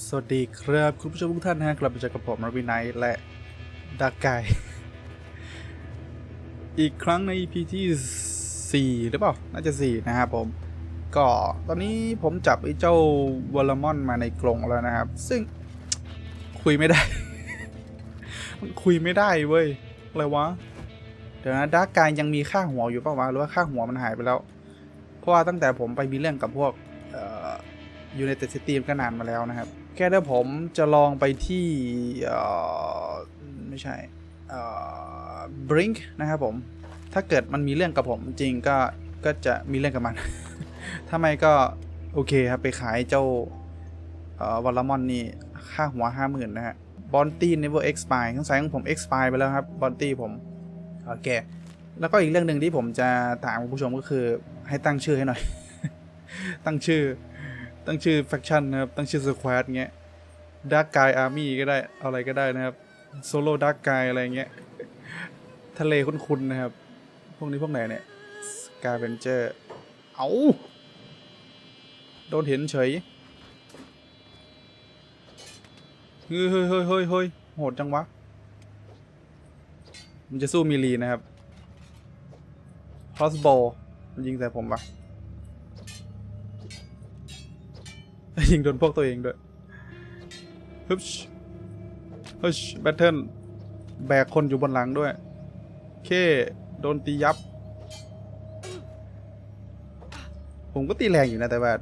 สวัสดีครับ คุณผู้ชมทุกท่านนะกลับมาเจอกับผมรวินัยและดากายอีกครั้งใน EP ที่ 4 หรือเปล่า น่าจะ 4 นะครับผม ก็ตอนนี้ผมจับไอ้เจ้าวอลมอนมาในกรงแล้วนะครับ ซึ่งคุยไม่ได้ มันคุยไม่ได้เว้ย อะไรวะ เดี๋ยวนะดากกายยังมีค่าหัวอยู่เปล่าวะ หรือว่าค่าหัวมันหายไปแล้ว เพราะว่าตั้งแต่ผมไปมีเรื่องกับพวกอยู i นเต็ดซิตี้ก็นานมาแล้วนะครับ แค่ถ้าผมจะลองไปที่ไม่ใช่บริงค์นะครับผม ถ้าเกิดมันมีเรื่องกับผมจริงก็ก็จะมีเรื่องกับมัน ถ้าไม่ก็โอเคครับ ไปขายเจ้าวอลลมอนนี่ค่าหัวห้าหมื่นนะฮะบอนตี้ never expire ทั้งสายของผม expire ไปแล้วครับบอนตี้ผม โอเค แล้วก็อีกเรื่องหนึ่งที่ผมจะถามคุณผู้ชมก็คือให้ตั้งชื่อให้หน่อย ตั้งชื่อ ตั้งชื่อแฟคชั่นนะครับ ตั้งชื่อสควอตเงี้ยด a r k กายอาร์มี่ก็ได้อะไรก็ได้นะครับโซโล่ด a r k กายอะไรเงี้ยทะเลคุ้นๆนะครับ พวกนี้พวกไหนเนี่ยสกาเ v นเจอร์เอาโดนเห็นเฉยเฮ้ยเฮ้ยเฮ้ยเฮ้ยโหดจังวะ มันจะสู้มิลีนะครับ crossbow มันยิงใส่ผมปะ ยิงโดนพวกตัวเองด้วยฮึบชฮึชแบทเทิลแบกคนอยู่บนหลังด้วยเคโดนตียับ ผมก็ตีแรงอยู่นะแต่ว่า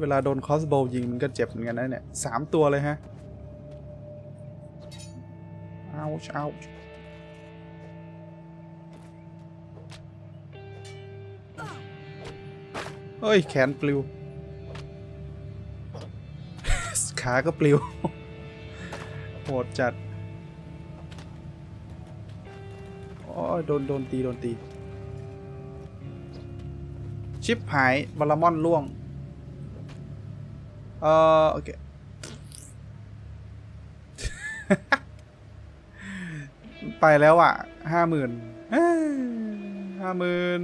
เวลาโดนคอสโบยิงมันก็เจ็บเหมือนกันนะเนี่ยสามตัวเลยฮะเอาเอาเฮ้ย แขนปลิว ขาก็ปลิว โหดจัดอ้ยโดน โดน ตี โดน ตี ชิปหายบาลามอนล่วง เออโอเค ไปแล้วอะห้าหมื่นห้าหมื่น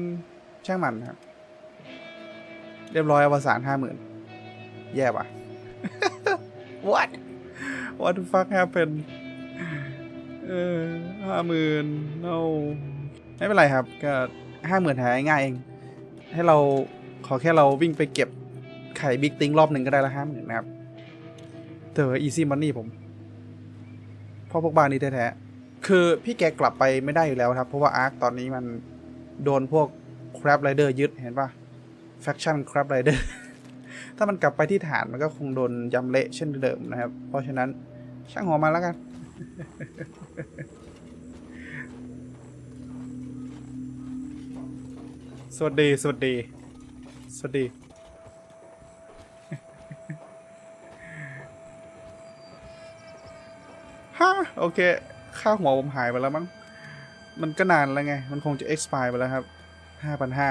ช่างมันครับ เรียบร้อยอวสานห้าหมื่นแย่ป่ะ what what the fuck happened เออห้าหมื่น no ไม่เป็นไรครับ ก็ห้าหมื่นหายง่ายเอง ให้เราขอแค่เราวิ่งไปเก็บไข่บิ๊กติงรอบหนึ่งก็ได้ละห้าหมื่นนะครับเตอ easy money ผมพ่อพวกบ้านนี้แท้ๆ คือพี่แกกลับไปไม่ได้อยู่แล้วครับ เพราะว่าอาร์คตอนนี้มันโดนพวก crab rider ยึดเห็นปะ faction crab rider ถ้ามันกลับไปที่ฐานมันก็คงโดนยำเละเช่นเดิมนะครับ เพราะฉะนั้นช่างหัวมาแล้วกัน สวัสดี สวัสดี สวัสดีฮะโอเค ค่าหัวผมหายไปแล้วมั้ง มันก็นานแล้วไง มันคงจะ expire ไปแล้วครับห้าพันห้า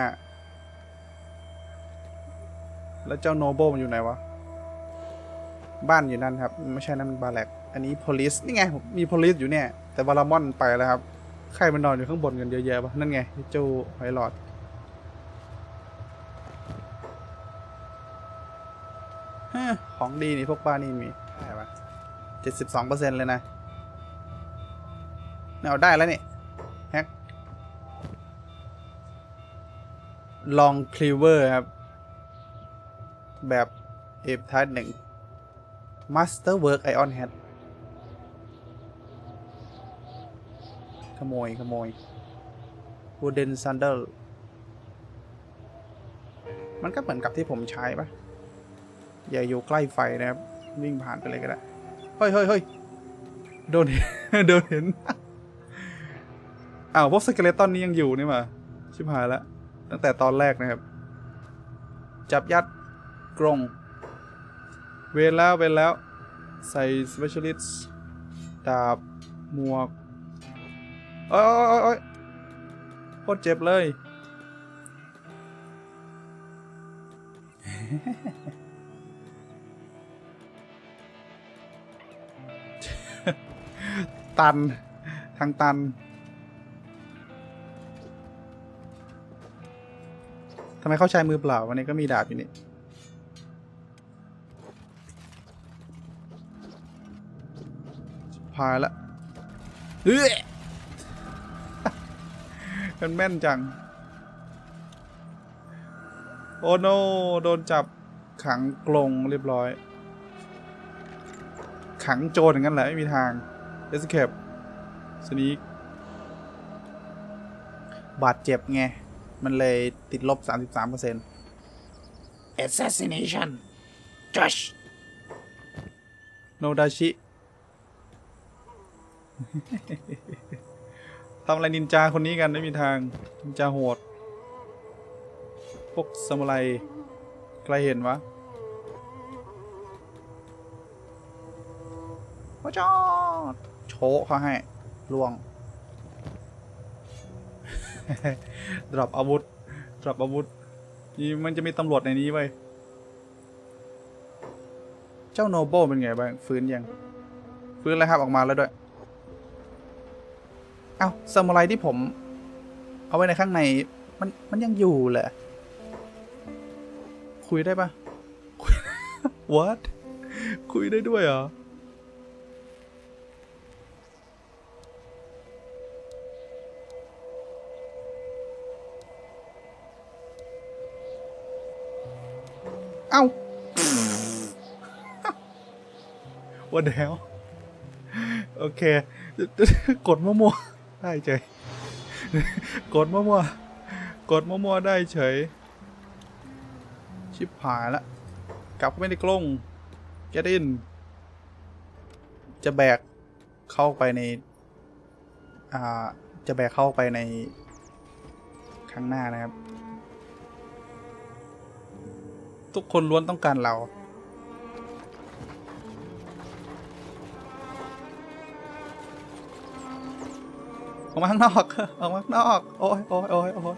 แล้วเจ้าโนโบมันอยู่ไหนวะ บ้านอยู่นั่นครับ ไม่ใช่นั่นมันบาแลกอันนี้ police นี่ไงมี police อยู่เนี่ย แต่บารามอนไปแล้วครับ ใครมันนอนอยู่ข้างบนกันเยอะแยะปะนั่นไงเจ้าไวหลอดของดีนี่พวกบ้านนี่มีอะไรวะเจ็ดสิบสองเปอร์เซ็นต์เลยนะเนี่ยเอาได้แล้วนี่แฮกลองคลิเวอร์ครับ แบบเอฟทัสหนึ่ง Master Work Ion Hat ขโมย ขโมย Wooden Sandal มันก็เหมือนกับที่ผมใช้ปะอย่าอยู่ใกล้ไฟนะครับ วิ่งผ่านไปเลยก็ได้ เฮ้ยเฮ้ยเฮ้ยโดนเห็นโดนเห็น อ้าว พวกสเกเลตันนี้ยังอยู่นี่มา ชิบหายล้วตั้งแต่ตอนแรกนะครับ จับยัด กรง เวนแล้วเวนแล้ว ใส่ specialist ดาบ หมวกโอ้ยโอ้ยโอ้ยโคตรเจ็บเลย ตัน ทางตันทำไมเขาใช้มือเปล่าวันนี้ก็มีดาบอยู่นี่ายละเฮ้ยมันแม่นจัง โอ้โนโดนจับขังกรงเรียบร้อย ขังโจรอย่างนั้นแหละ ไม่มีทาง escape สนีกบาดเจ็บไง มันเลยติดลบ 33% Assassination Josh โนดาชิ ทำอะไรนินจาคนนี้กันไม่มีทาง นินจาโหด พวกซามูไรใครเห็นวะว้าจอดโชะเขาให้ล่วง ดรอปอาวุธ ดรอปอาวุธ นี่มันจะมีตำรวจในนี้ไว้เจ้าโนโบเป็นไงบ้าง ฟื้นยัง ฟื้นแล้วครับ ออกมาแล้วด้วย เอ้าซามูไรที่ผม เอาไว้ในข้างใน มันมันยังอยู่เหรอคุยได้ปะ what คุยได้ด้วยเหรอเอ้าว่าเดวโอเค กดมั่วๆ ได้เฉย กดมั่วๆ กดมั่วๆ ได้เฉย ชิบหายละ กลับเข้าไปในกรง get in จะแบกเข้าไปใน อ่า จะแบกเข้าไปใน ข้างหน้านะครับ ทุกคนล้วนต้องการเรา ออกมาข้างนอกออกมาข้างนอก โอ้ยโอ้ยโอ้ยโอ้ย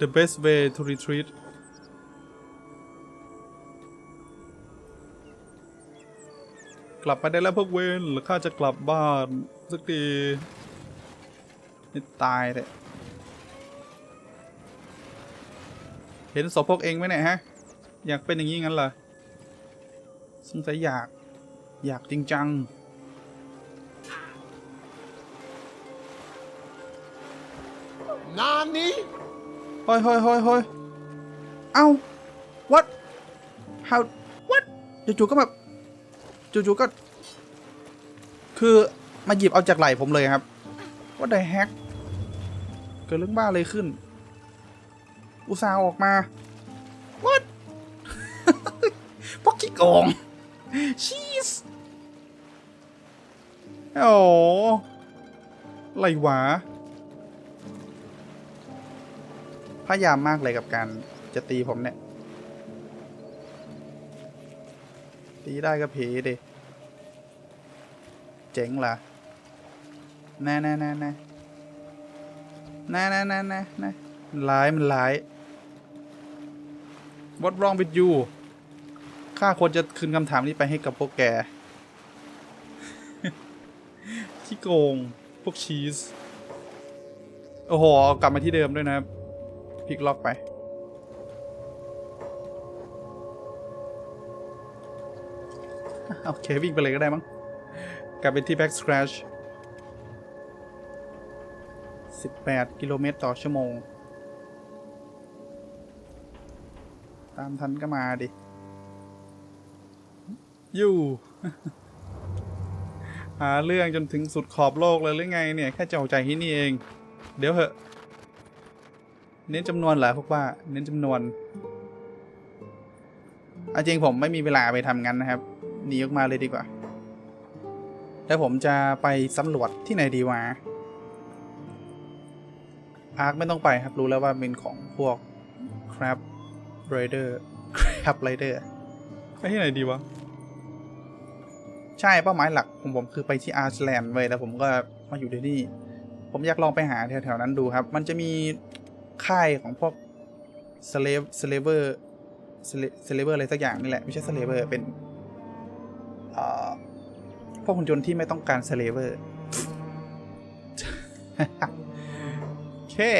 The best way to retreat กลับไปได้แล้วพวกเวนหรือข้าจะกลับบ้าน สักทีนี่ตายเลยเห็นศพพวกเองไหมเนี่ยฮะ อยากเป็นอย่างนี้งั้นเหรอ สงสัยอยาก อยากจริงจัง Nani เฮ้ยเฮ้ยเฮ้ยเฮ้ยเอ้า what how what จู่ๆก็แบบจู่ๆก็ คือมาหยิบเอาจากไหล่ผมเลยครับ what the heck เกิดเรื่องบ้าเลยขึ้น อุตส่าห์ออกมา what พวกขี้โกง ชีสโอ้ไรวะพยายามมากเลยกับการจะตีผมเนี่ย ตีได้ก็ผีดิเจ๋งเหรอแน่แน่แน่แน่แน่แน่แน่แน่แน่มันร้ายมันร้าย What wrong with you ข้าควรจะคืนคำถามนี้ไปให้กับพวกแก ที่โกง พวกชีส โอ้โห กลับมาที่เดิมด้วยนะครับพลิกล็อกไป โอเค วิ่งไปเลยก็ได้มั้ง กลับไปที่ back scratch 18 กิโลเมตรต่อชั่วโมง ตามทันก็มาดิ อยู่ หาเรื่องจนถึงสุดขอบโลกเลยหรือไงเนี่ย แค่จะออกใจที่นี่เอง เดี๋ยวเหอะเน้นจำนวนเหรอพวกว่า เน้นจำนวนอาจริงผมไม่มีเวลาไปทำงั้นนะครับหนีออกมาเลยดีกว่า แล้วผมจะไปสำรวจที่ไหนดีวะอาร์คไม่ต้องไปครับรู้แล้วว่าเป็นของพวก Crab Rider Crab Rider ไปที่ไหนดีวะ ใช่เป้าหมายหลักของผมคือไปที่อาร์ชแลนด์เว้ยแล้วผมก็มาอยู่ที่นี่ ผมอยากลองไปหาแถวๆนั้นดูครับ มันจะมีค่ายของพวกสเลฟสเลเวอร์สเลเวอร์อะไรสักอย่างนี่แหละ ไม่ใช่สเลเวอร์เป็นพวกหุ่นยนที่ไม่ต้องการสเลเวอร์แค่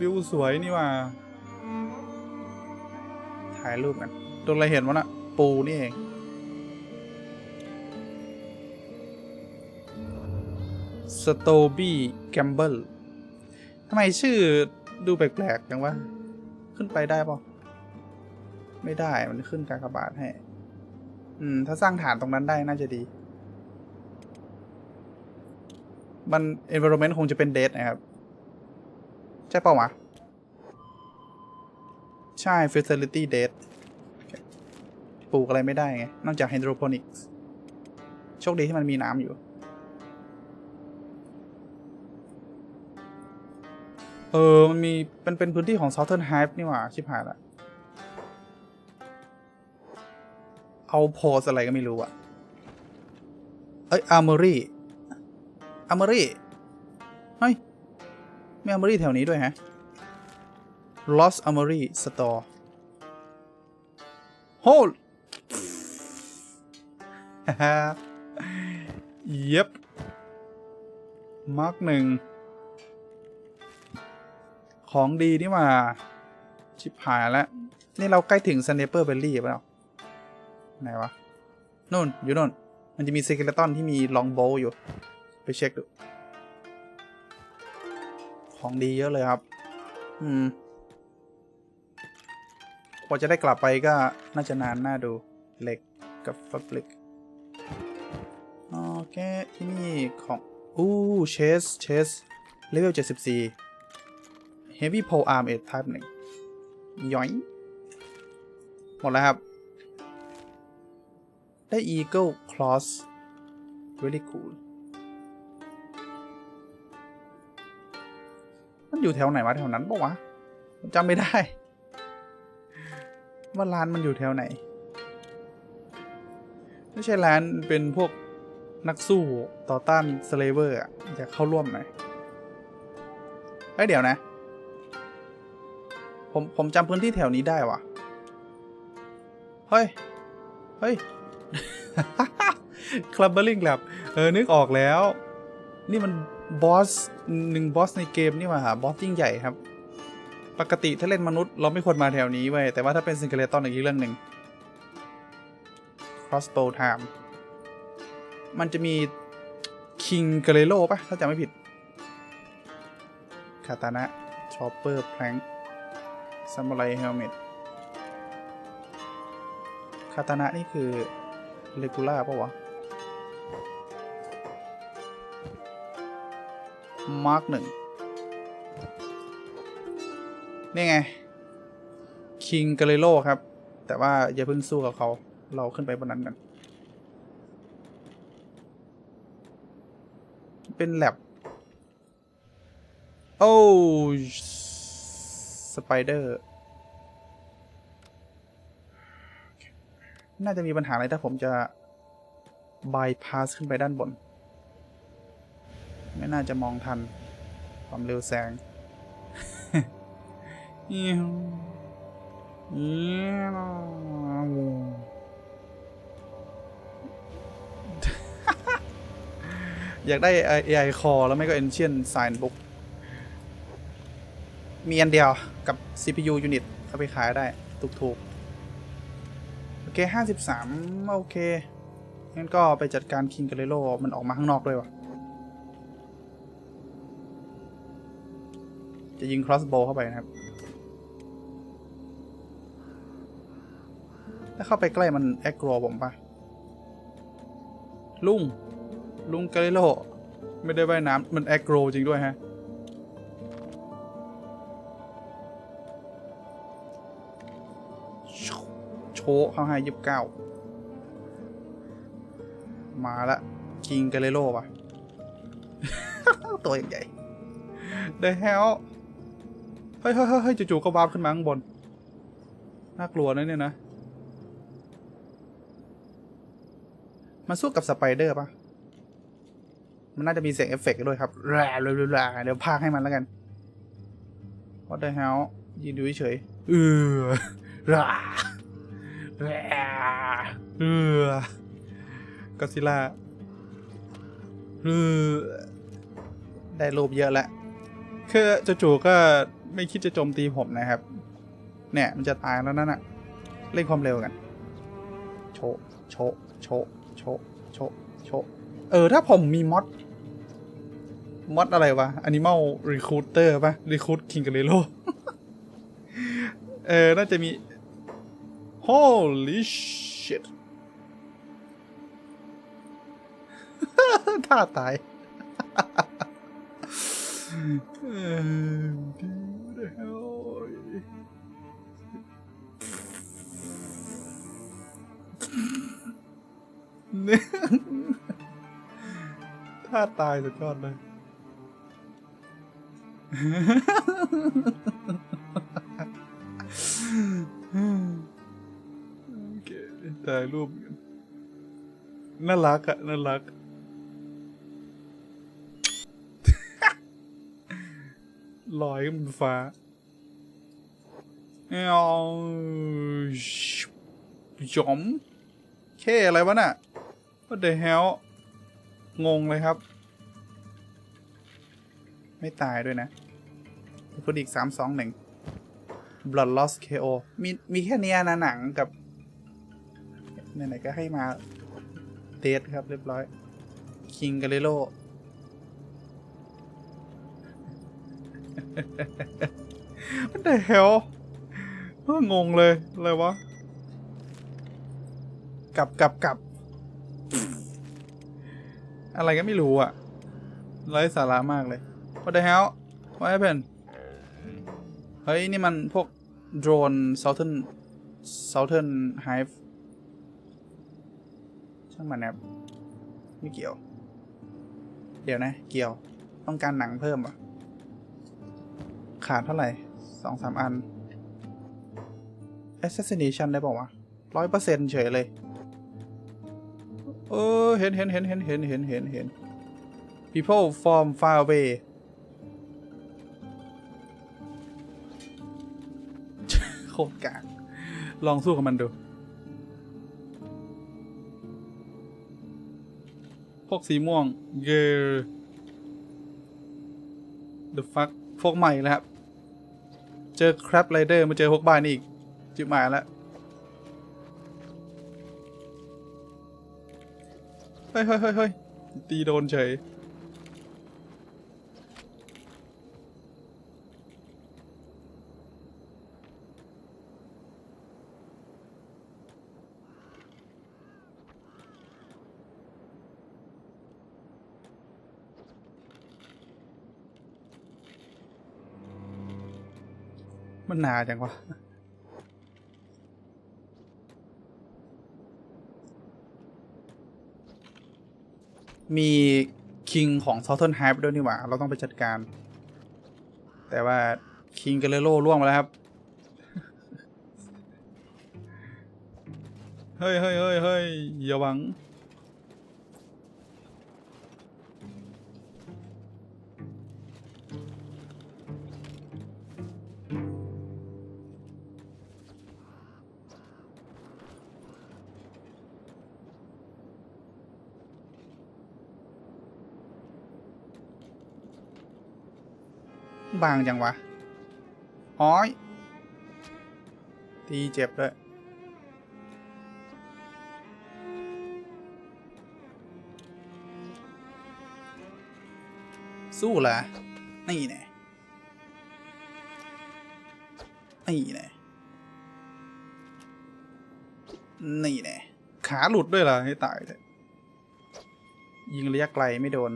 วิวสวยนี่ว่า ถ่ายรูปกันตัวอะไรเห็นวะนะปูนี่เอง สโตบี้แกมเบิลทำไมชื่อดูแปลกๆจังวะ ขึ้นไปได้ปะไม่ได้มันขึ้นกากบาทให้ อืม ถ้าสร้างฐานตรงนั้นได้น่าจะดี มัน environment คงจะเป็นเดทนะครับ ใช่เปล่าวะ ใช่ facility dead ปลูกอะไรไม่ได้ไง นอกจาก hydroponics โชคดีที่มันมีน้ำอยู่ ออ มันมีเป็นเป็นพื้นที่ของ Southern Hive นี่หว่า ชิบหายละ เอาโพสอะไรก็ไม่รู้อะเอ้ย Armory Armory เฮ้ยมี Armory แถวนี้ด้วยฮะ Lost Armory Store Hold ฮ่าเย็บมาร์กหนึ่ง ของดีนี่มาชิบหายแล้ว นี่เราใกล้ถึง Sniper Belly ป่ะเนาะไหนวะนู่น อยู่นู่น มันจะมีสเกเลตันที่มีลองโบอยู่ ไปเช็คดู ของดีเยอะเลยครับ อืมกว่าจะได้กลับไปก็น่าจะนานน่าดูเหล็กกับฟับลิกโอเคที่นี่ของ อู้เชสเชสเลเวล74 Heavy Pole Arm 8 Type 1ย้อย หมดแล้วครับ ได้ Eagle Cross very cool มันอยู่แถวไหนวะ แถวนั้นปะวะจำไม่ได้ ว่าร้านมันอยู่แถวไหน ไม่ใช่ร้านเป็นพวกนักสู้ต่อต้านสเลเวอร์อะอยากเข้าร่วมหน่อยเฮ้ยเดี๋ยวนะ ผมผมจำพื้นที่แถวนี้ได้วะเฮ้ย เฮ้ยคลับเบอร์ลิงแลบเออ นึกออกแล้ว นี่มันบอสหนึ่งบอสในเกมนี่มาหาบอสยิ่งใหญ่ครับ ปกติถ้าเล่นมนุษย์เราไม่ควรมาแถวนี้เว้ยแต่ว่าถ้าเป็นซิงเกิลตอนอีกเรื่องหนึ่ง crossbow time มันจะมี king g a l e r o ป่ะถ้าจำไม่ผิดคาตานะ chopper plank samurai helmet คาตานะนี่คือ regular ป่ะวะ มาร์กหนึ่ง นี่ไง คิงก a เลโลครับ แต่ว่าอย่าเพิ่งสู้กับเขา เราขึ้นไปบนนั้นกัน เป็นแลบโอ้ สไปเดอร์ น่าจะมีปัญหาอะไรถ้าผมจะบายพาสขึ้นไปด้านบน ไม่น่าจะมองทัน ความเร็วแซงอยวเอี๊ยวอยากได้ AI Core แล้วไม่ก็ Ancient Sign Book มีอันเดียวกับ CPU Unit เอาไปขายได้ ถูกๆ โอเค 53 โอเค งั้นก็ไปจัดการ King Galero มันออกมาข้างนอกด้วยวะจะยิง crossbow เข้าไปนะครับ ถ้าเข้าไปใกล้มันแอ g โ o ผมปะลุง ลุงกาลิโล ไม่ได้ว่ายน้ำมันแอ g โ o จริงด้วยฮะ เข้าให้ยิบเก้ามาละคิงกาลิโลปะตัวใหญ่ The hell เฮ้ยเฮ้ยเฮ้ยเฮ้ยจู่ๆก็วาร์ปขึ้นมาข้างบน น่ากลัวนะเนี่ยนะ มันสู้กับสไปเดอร์ปะมันน่าจะมีเสียงเอฟเฟกต์ด้วยครับแร่เลยแร่เดี๋ยวพากให้มันแล้วกัน What the hell ยืนดูเฉยเออร่แร่ เออกอซิล่าเออได้รูปเยอะแล้วคือจู่ๆก็ไม่คิดจะโจมตีผมนะครับ เนี่ยมันจะตายแล้วนั่นน่ะเร่งความเร็วกัน โชโชโชโชโชโชเออ ถ้าผมมีมอดมอดอะไรวะ Animal Recruiter ปะ Recruit King g a l e r o เออ น่าจะมี Holy shit ท่าตายเออ What the hell เนี่ยท่าตายสุดยอดเลย ถ่ายรูปกันน่ารักอะน่ารัก ลอยขึ้นบนฟ้าเอาจอมเค่อะไรวะน่ะ What the hell งงเลยครับ ไม่ตายด้วยนะพูดอีกสามสองหนึ่ง Blood Loss KO มีมีแค่เนี้ยนะหนังกับ ไหนๆก็ให้มาเดทครับเรียบร้อย King g a l e r o มันแต่เฮลเอองงเลยอะไรวะ กลับกลับกลับ อะไรก็ไม่รู้อะไร้สาระมากเลย What the hell What happened เฮ้ย นี่มันพวกโดรน Southern Southern Hive ช่างมันนะครับไม่เกี่ยว เดี๋ยวนะ เกี่ยว ต้องการหนังเพิ่มอะ ขาดเท่าไหร่สองสามอัน assassination ได้ป่าวะร้อยเปอร์เซ็นต์เฉยเลย เออ เห็นเห็นเห็นเห็นเห็นเห็นเห็นเห็น people from far away โคตรกากลองสู้กับมันดู วกสีม่วง เย the fuck พวกใหม่แล้วครับ เจอครับไรเดอร์มาเจอพวกบ้านอีก จิบหมายแล้วเฮ้ยเฮ้ยเฮ้ยเฮ้ยตีโดนเฉย มันนาจังวะมีคิงของ Southern Hive ด้วยนี่หว่า เราต้องไปจัดการ แต่ว่าคิงก a เลโ o ร่วงมาแล้วครับ เฮ้ยเฮ้ยเฮ้ยเฮ้ยอย่าหวัง บางจังวะอ้อย ตีเจ็บด้วยสู้ละนี่แน่นี่แน่นี่แน่ขาหลุดด้วยล่ะให้ตายเลยยิงระยะไกลไม่โดน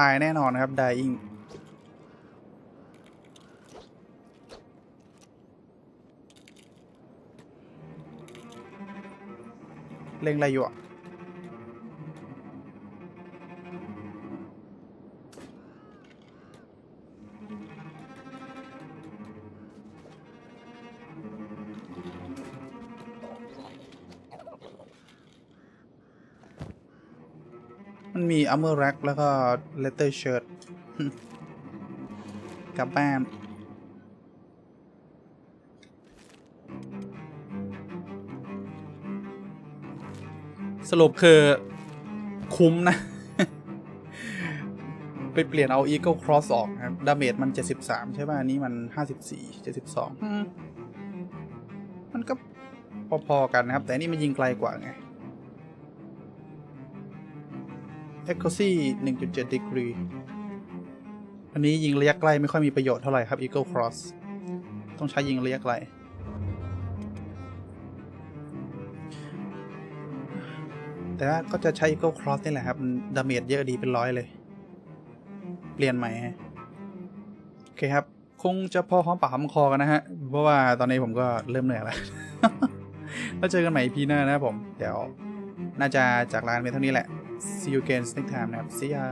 ตายแน่นอนครับไดอิงเล็งอะไรอยู่อะ มัมี armor rack แล้วก็ leather shirt กลับบ้านสรุปคือคุ้มนะ ไปเปลี่ยนเอา Eagle Cross ออกนะครับ ดาเมจมัน 73 ใช่ป่ะ อันนี้มัน 54 72อืมมันก็พอ ๆ กันนะครับ แต่อันนี่มันยิงไกลกว่าไง Accuracy 1.7 degree อันนี้ยิงระยะไกลไม่ค่อยมีประโยชน์เท่าไหร่ครับ Eagle Cross ต้องใช้ยิงระยะไกล แต่ว่าก็จะใช้ Eagle Cross นี่แหละครับดาเมจเยอะดีเป็นร้อยเลย เปลี่ยนใหม่ฮะโอเคครับ คงจะพอหอมปากหอมคอกันนะฮะ เพราะว่าตอนนี้ผมก็เริ่มเหนื่อยแล้วแล้วเจอกันใหม่ EP หน้านะครับผม เดี๋ยวน่าจะจากลานเป็นเท่านี้แหละ see you again next time นะครับ see ya